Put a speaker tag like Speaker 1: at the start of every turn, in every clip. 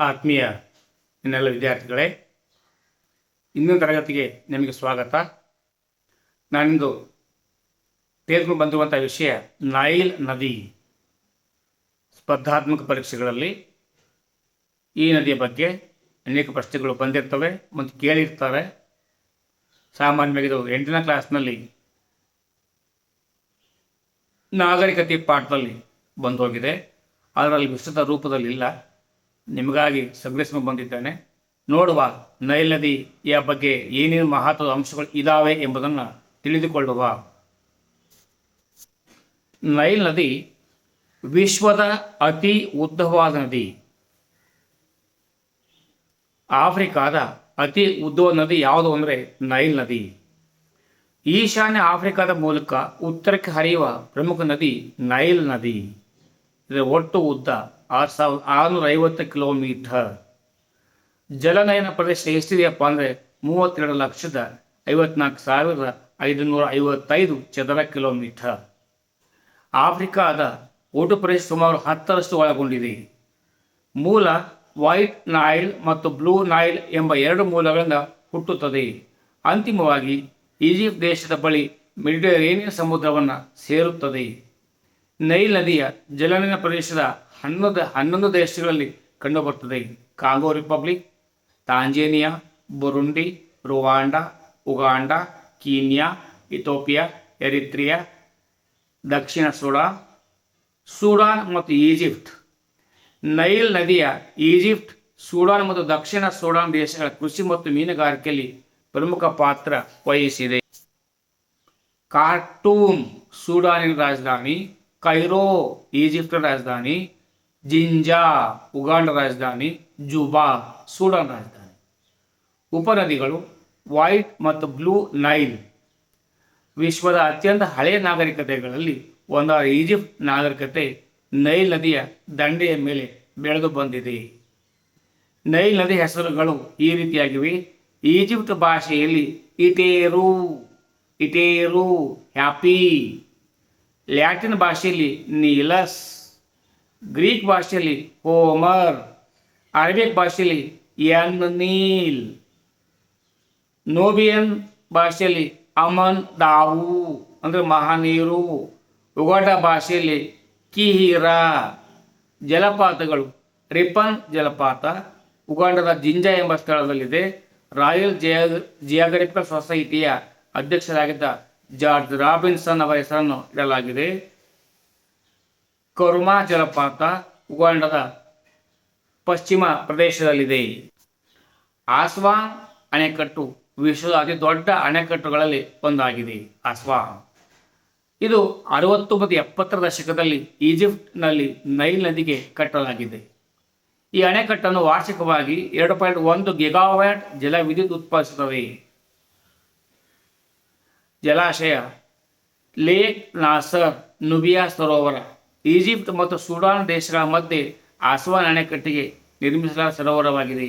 Speaker 1: ಆತ್ಮೀಯ ನಿನ್ನೆಲ್ಲ ವಿದ್ಯಾರ್ಥಿಗಳೇ, ಇನ್ನೊಂದು ತರಗತಿಗೆ ನಿಮಗೆ ಸ್ವಾಗತ. ನಾನಿಂದು ತೆಗೆದುಕೊಂಡು ಬಂದಿರುವಂಥ ವಿಷಯ ನೈಲ್ ನದಿ, ಸ್ಪರ್ಧಾತ್ಮಕ ಪರೀಕ್ಷೆಗಳಲ್ಲಿ ಈ ನದಿಯ ಬಗ್ಗೆ ಅನೇಕ ಪ್ರಶ್ನೆಗಳು ಬಂದಿರ್ತವೆ ಮತ್ತು ಕೇಳಿರ್ತವೆ ಸಾಮಾನ್ಯವಾಗಿ ಇದು ಎಂಟನೇ ಕ್ಲಾಸ್ನಲ್ಲಿ ನಾಗರಿಕತೆ ಪಾಠದಲ್ಲಿ ಬಂದು ಹೋಗಿದೆ ಅದರಲ್ಲಿ ವಿಸ್ತೃತ ರೂಪದಲ್ಲಿ ಇಲ್ಲ ನಿಮಗಾಗಿ ಸಂಗ್ರಹಿಸಿಕೊಂಡು ಬಂದಿದ್ದೇನೆ. ನೋಡುವ ನೈಲ್ ನದಿಯ ಬಗ್ಗೆ ಏನೇನು ಮಹತ್ವದ ಅಂಶಗಳು ಇದ್ದಾವೆ ಎಂಬುದನ್ನು ತಿಳಿದುಕೊಳ್ಳುವ ನೈಲ್ ನದಿ ವಿಶ್ವದ ಅತಿ ಉದ್ದವಾದ ನದಿ. ಆಫ್ರಿಕಾದ ಅತಿ ಉದ್ದವಾದ ನದಿ ಯಾವುದು ಅಂದರೆ ನೈಲ್ ನದಿ. ಈಶಾನ್ಯ ಆಫ್ರಿಕಾದ ಮೂಲಕ ಉತ್ತರಕ್ಕೆ ಹರಿಯುವ ಪ್ರಮುಖ ನದಿ ನೈಲ್ ನದಿ. ಇದರ ಒಟ್ಟು ಉದ್ದ. ಆರು ಸಾವಿರದ ಆರುನೂರ ಐವತ್ತು ಕಿಲೋಮೀಟರ್. ಜಲನಯನ ಪ್ರದೇಶ ಎಷ್ಟಿದೆಯಪ್ಪ ಅಂದರೆ ಮೂವತ್ತೆರಡು ಲಕ್ಷದ ಐವತ್ನಾಲ್ಕು ಸಾವಿರದ ಐದುನೂರ ಐವತ್ತೈದು ಚದರ ಕಿಲೋಮೀಟರ್. ಆಫ್ರಿಕಾದ ಒಟ್ಟು ಪ್ರದೇಶ ಸುಮಾರು ಹತ್ತರಷ್ಟು ಒಳಗೊಂಡಿದೆ. ಮೂಲ ವೈಟ್ ನಾಯಿಲ್ ಮತ್ತು ಬ್ಲೂ ನಾಯಿಲ್ ಎಂಬ ಎರಡು ಮೂಲಗಳಿಂದ ಹುಟ್ಟುತ್ತದೆ. ಅಂತಿಮವಾಗಿ ಈಜಿಪ್ಟ್ ದೇಶದ ಬಳಿ ಮೆಡಿಟರೇನಿಯನ್ ಸಮುದ್ರವನ್ನು ಸೇರುತ್ತದೆ. ನೈಲ್ ನದಿಯ ಜಲನಿನ ಪ್ರದೇಶದ ಹನ್ನೊಂದು ಹನ್ನೊಂದು ದೇಶಗಳಲ್ಲಿ ಕಂಡುಬರುತ್ತದೆ. Congo Republic, Tanzania, Burundi, Rwanda, Uganda, Kenya, Ethiopia, Eritrea, ದಕ್ಷಿಣ ಸುಡಾನ್, ಸೂಡಾನ್ ಮತ್ತು ಈಜಿಪ್ಟ್. ನೈಲ್ ನದಿಯ ಈಜಿಪ್ಟ್, ಸೂಡಾನ್ ಮತ್ತು ದಕ್ಷಿಣ ಸೂಡಾನ್ ದೇಶಗಳ ಕೃಷಿ ಮತ್ತು ಮೀನುಗಾರಿಕೆಯಲ್ಲಿ ಪ್ರಮುಖ ಪಾತ್ರ ವಹಿಸಿದೆ. ಕಾರ್ಟೂಮ್ ಸೂಡಾನಿನ ರಾಜಧಾನಿ. ಕೈರೋ ಈಜಿಪ್ಟ್ ರಾಜಧಾನಿ, ಜಿಂಜಾ, ಉಗಾಂಡ ರಾಜಧಾನಿ, ಜುಬಾ, ಸೂಡಾನ್ ರಾಜಧಾನಿ. ಉಪನದಿಗಳು ವೈಟ್ ಮತ್ತು ಬ್ಲೂ ನೈಲ್. ವಿಶ್ವದ ಅತ್ಯಂತ ಹಳೆಯ ನಾಗರಿಕತೆಗಳಲ್ಲಿ ಒಂದಾದ ಈಜಿಪ್ಟ್ ನಾಗರಿಕತೆ ನೈಲ್ ನದಿಯ ದಂಡೆಯ ಮೇಲೆ ಬೆಳೆದು ಬಂದಿದೆ. ನೈಲ್ ನದಿ ಹೆಸರುಗಳು ಈ ರೀತಿಯಾಗಿವೆ. ಈಜಿಪ್ಟ್ ಭಾಷೆಯಲ್ಲಿ ಇಟೇರು ಇಟೇರು, ಹ್ಯಾಪಿ. ಲ್ಯಾಟಿನ್ ಭಾಷೆಯಲ್ಲಿ ನೀಲಸ್, ಗ್ರೀಕ್ ಭಾಷೆಯಲ್ಲಿ ಹೋಮರ್, ಅರಬಿಕ್ ಭಾಷೆಯಲ್ಲಿ ಯನ್ ನೀಲ್ ನೋಬಿಯನ್ ಭಾಷೆಯಲ್ಲಿ ಅಮನ್ ದಾವು, ಅಂದರೆ ಮಹಾನೀರು ಉಗಾಟ ಭಾಷೆಯಲ್ಲಿ ಕಿಹಿರಾ, ಜಲಪಾತಗಳು ರಿಪನ್ ಜಲಪಾತ, ಉಗಾಂಡದ ಜಿಂಜಾ ಎಂಬ ಸ್ಥಳದಲ್ಲಿದೆ. ರಾಯಲ್ ಜಿಯಾ ಜಿಯಾಗ್ರಫಿಕಲ್ ಸೊಸೈಟಿಯ ಅಧ್ಯಕ್ಷರಾಗಿದ್ದ ಜಾರ್ಜ್ ರಾಬಿನ್ಸನ್ ಅವರ ಹೆಸರನ್ನು ಇಡಲಾಗಿದೆ. ಕರುಮಾ ಜಲಪಾತ ಉಗಾಂಡದ ಪಶ್ಚಿಮ ಪ್ರದೇಶದಲ್ಲಿದೆ. ಆಸ್ವಾ ಅಣೆಕಟ್ಟು ವಿಶ್ವದ ಅತಿ ದೊಡ್ಡ ಅಣೆಕಟ್ಟುಗಳಲ್ಲಿ ಒಂದಾಗಿದೆ. ಆಸ್ವಾ. ಇದು ಅರವತ್ತು ಮತ್ತು ಎಪ್ಪತ್ತರ ದಶಕದಲ್ಲಿ ಈಜಿಪ್ಟ್ನಲ್ಲಿ ನೈಲ್ ನದಿಗೆ ಕಟ್ಟಲಾಗಿದೆ. ಈ ಅಣೆಕಟ್ಟನ್ನು ವಾರ್ಷಿಕವಾಗಿ ಎರಡು ಪಾಯಿಂಟ್ ಒಂದು ಗಿಗಾವ್ಯಾಟ್ ಜಲ ವಿದ್ಯುತ್ ಉತ್ಪಾದಿಸುತ್ತದೆ ಜಲಾಶಯ, ಲೇಕ್ ನಾಸರ್, ನುಬಿಯಾ ಸರೋವರ, ಈಜಿಪ್ಟ್ ಮತ್ತು ಸುಡಾನ್ ದೇಶಗಳ ಮಧ್ಯೆ ಆಸ್ವಾನ್ ಅಣೆಕಟ್ಟಿಗೆ ನಿರ್ಮಿಸಲಾದ ಸರೋವರವಾಗಿದೆ.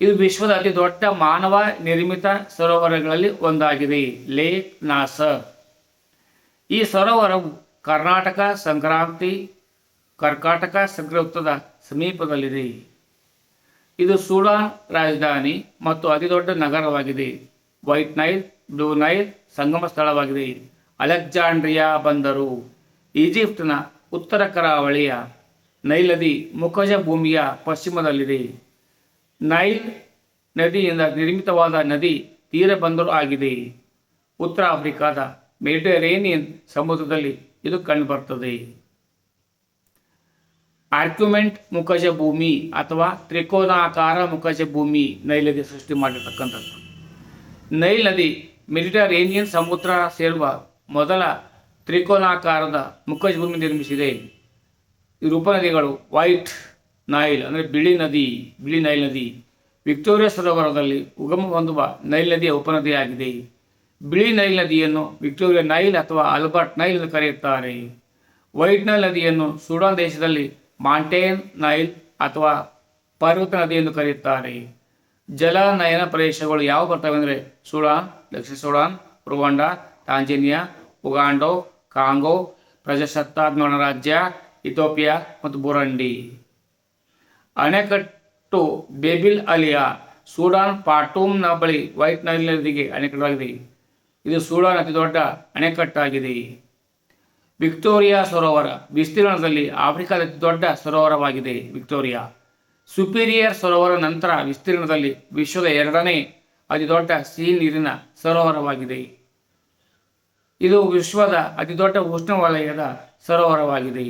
Speaker 1: ಇದು ವಿಶ್ವದ ಅತಿ ದೊಡ್ಡ ಮಾನವ ನಿರ್ಮಿತ ಸರೋವರಗಳಲ್ಲಿ ಒಂದಾಗಿದೆ, ಲೇಕ್ ನಾಸರ್. ಈ ಸರೋವರವು ಕರ್ನಾಟಕ ಸಂಕ್ರಾಂತಿ, ಕರ್ಕಾಟಕ ಸಂಕ್ರಾಂತದ ಸಮೀಪದಲ್ಲಿದೆ. ಇದು ಸೂಡಾನ್ ರಾಜಧಾನಿ ಮತ್ತು ಅತಿದೊಡ್ಡ ನಗರವಾಗಿದೆ. ವೈಟ್ ನೈಲ್ ಬ್ಲೂ ನೈಲ್ ಸಂಗಮ ಸ್ಥಳವಾಗಿದೆ. ಅಲೆಕ್ಸಾಂಡ್ರಿಯಾ ಬಂದರು. ಈಜಿಪ್ಟ್ನ ಉತ್ತರ ಕರಾವಳಿಯ ನೈಲ್ ನದಿ ಮುಖಜ ಭೂಮಿಯ ಪಶ್ಚಿಮದಲ್ಲಿದೆ. ನೈಲ್ ನದಿಯಿಂದ ನಿರ್ಮಿತವಾದ ನದಿ ತೀರ ಬಂದರು ಆಗಿದೆ. ಉತ್ತರ ಆಫ್ರಿಕಾದ ಮೆಡಿಟರೇನಿಯನ್ ಸಮುದ್ರದಲ್ಲಿ ಇದು ಕಂಡುಬರುತ್ತದೆ. ಆರ್ಕ್ಯುಮೆಂಟ್ ಮುಖಜ ಭೂಮಿ ಅಥವಾ ತ್ರಿಕೋನಾಕಾರ ಮುಖಜ ಭೂಮಿ ನೈಲ್ ನದಿ ಸೃಷ್ಟಿ ಮಾಡಿರ್ತಕ್ಕಂಥದ್ದು. ನೈಲ್ ನದಿ ಮೆಡಿಟರೇನಿಯನ್ ಸಮುದ್ರ ಸೇರುವ ಮೊದಲ ತ್ರಿಕೋನಾಕಾರದ ಮುಖಜ ಭೂಮಿ ನಿರ್ಮಿಸಿದೆ ಉಪನದಿಗಳು ವೈಟ್ ನೈಲ್ ಅಂದರೆ ಬಿಳಿ ನದಿ, ಬಿಳಿ ನೈಲ್ ನದಿ, ವಿಕ್ಟೋರಿಯಾ ಸರೋವರದಲ್ಲಿ ಉಗಮ ಹೊಂದುವ ನೈಲ್ ನದಿಯ ಉಪನದಿಯಾಗಿದೆ. ಬಿಳಿ ನೈಲ್ ನದಿಯನ್ನು ವಿಕ್ಟೋರಿಯಾ ನೈಲ್ ಅಥವಾ ಆಲ್ಬರ್ಟ್ ನೈಲ್ ಎಂದು ಕರೆಯುತ್ತಾರೆ. ವೈಟ್ ನೈಲ್ ನದಿಯನ್ನು ಸೂಡಾನ್ ದೇಶದಲ್ಲಿ ಮಾಂಟೇನ್ ನೈಲ್ ಅಥವಾ ಪರ್ವತ ನದಿ ಎಂದು ಕರೆಯುತ್ತಾರೆ. ಜಲನಯನ ಪ್ರದೇಶಗಳು ಯಾವ ಬರ್ತವೆ ಅಂದರೆ? ಸುಡಾನ್ ದಕ್ಷಿಣ Sudan Rwanda Tanzania Uganda, Congo ಪ್ರಜಾಸತ್ತಾತ್ಮ ಗಣರಾಜ್ಯ ಇಥೋಪಿಯಾ ಮತ್ತು ಬುರಂಡಿ. ಅಣೆಕಟ್ಟು ಬೇಬಿಲ್ ಅಲಿಯಾ, ಸೂಡಾನ್ ಪಾಟೂಮ್ನ ಬಳಿ ವೈಟ್ ನದಿಗೆ ಅಣೆಕಟ್ಟಾಗಿದೆ ಇದು ಸೂಡಾನ್ ಅತಿ ದೊಡ್ಡ ಅಣೆಕಟ್ಟಾಗಿದೆ. ವಿಕ್ಟೋರಿಯಾ ಸರೋವರ, ವಿಸ್ತೀರ್ಣದಲ್ಲಿ ಆಫ್ರಿಕಾದ ಅತಿ ದೊಡ್ಡ ಸರೋವರವಾಗಿದೆ ವಿಕ್ಟೋರಿಯಾ. ಸುಪೀರಿಯರ್ ಸರೋವರ ನಂತರ ವಿಸ್ತೀರ್ಣದಲ್ಲಿ ವಿಶ್ವದ ಎರಡನೇ ಅತಿದೊಡ್ಡ ಸಿಹಿ ನೀರಿನ ಸರೋವರವಾಗಿದೆ. ಇದು ವಿಶ್ವದ ಅತಿದೊಡ್ಡ ಉಷ್ಣವಲಯದ ಸರೋವರವಾಗಿದೆ.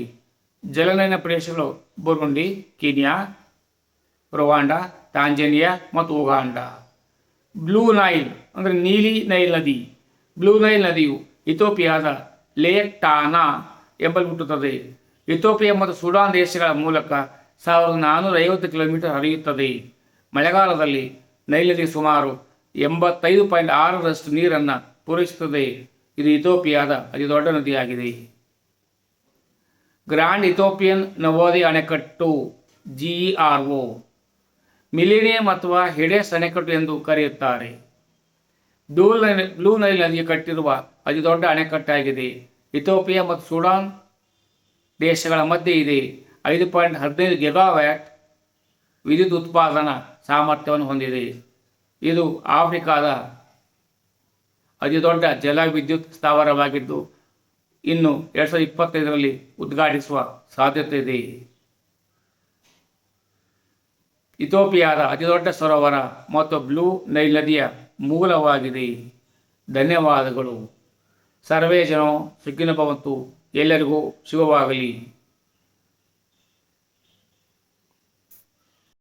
Speaker 1: ಜಲನಯನ ಪ್ರದೇಶಗಳು ಬುರುಂಡಿ ಕೀನ್ಯಾ, ರುವಾಂಡ ಟಾಂಜೇನಿಯಾ ಮತ್ತು ಉಗಾಂಡ. ಬ್ಲೂ ನೈಲ್ ಅಂದರೆ ನೀಲಿ ನೈಲ್ ನದಿ. ಬ್ಲೂ ನೈಲ್ ನದಿಯು ಇಥೋಪಿಯಾದ ಲೇಕ್ ಟಾನಾ ಎಂಬಲ್ಲಿ ಹುಟ್ಟುತ್ತದೆ. ಇಥೋಪಿಯಾ ಮತ್ತು ಸುಡಾನ್ ದೇಶಗಳ ಮೂಲಕ ಸಾವಿರದ ನಾನ್ನೂರ ಐವತ್ತು ಕಿಲೋಮೀಟರ್ ಹರಿಯುತ್ತದೆ. ಮಳೆಗಾಲದಲ್ಲಿ ನೈಲದಿ ಸುಮಾರು ಎಂಬತ್ತೈದು ಪಾಯಿಂಟ್ ಆರರಷ್ಟು ನೀರನ್ನು ಪೂರೈಸುತ್ತದೆ. ಇದು ಇಥೋಪಿಯಾದ ಅತಿ ದೊಡ್ಡ ನದಿಯಾಗಿದೆ. ಗ್ರ್ಯಾಂಡ್ ಇಥೋಪಿಯನ್ ನವೋದಯ ಅಣೆಕಟ್ಟು, G E R O. Millennium ಅಥವಾ ಹಿಡೇಸ್ ಅಣೆಕಟ್ಟು ಎಂದು ಕರೆಯುತ್ತಾರೆ. ಬ್ಲೂ ನೈಲ್ ಬ್ಲೂ ನೈಲ್ ನದಿಗೆ ಕಟ್ಟಿರುವ ಅತಿ ದೊಡ್ಡ ಅಣೆಕಟ್ಟಾಗಿದೆ. ಇಥೋಪಿಯಾ ಮತ್ತು ಸುಡಾನ್ ದೇಶಗಳ ಮಧ್ಯೆ ಇದೆ. ಐದು ಪಾಯಿಂಟ್ ಹದಿನೈದು ಗಿಗಾವ್ಯಾಟ್ ವಿದ್ಯುತ್ ಉತ್ಪಾದನಾ ಸಾಮರ್ಥ್ಯವನ್ನು ಹೊಂದಿದೆ. ಇದು ಆಫ್ರಿಕಾದ ಅತಿ ದೊಡ್ಡ ಜಲ ವಿದ್ಯುತ್ ಸ್ಥಾವರವಾಗಿದ್ದು, ಇನ್ನು ಎರಡು ಸಾವಿರದ ಇಪ್ಪತ್ತೈದರಲ್ಲಿ ಉದ್ಘಾಟಿಸುವ ಸಾಧ್ಯತೆ ಇದೆ. ಇಥೋಪಿಯಾದ ಅತಿದೊಡ್ಡ ಸರೋವರ ಮತ್ತು ಬ್ಲೂ ನೈಲ್ ನದಿಯ ಮೂಲವಾಗಿದೆ. ಧನ್ಯವಾದಗಳು. ಸರ್ವೇ ಜನ ಸುಖಿನ ಭವಂತು ಎಲ್ಲರಿಗೂ ಶುಭವಾಗಲಿ.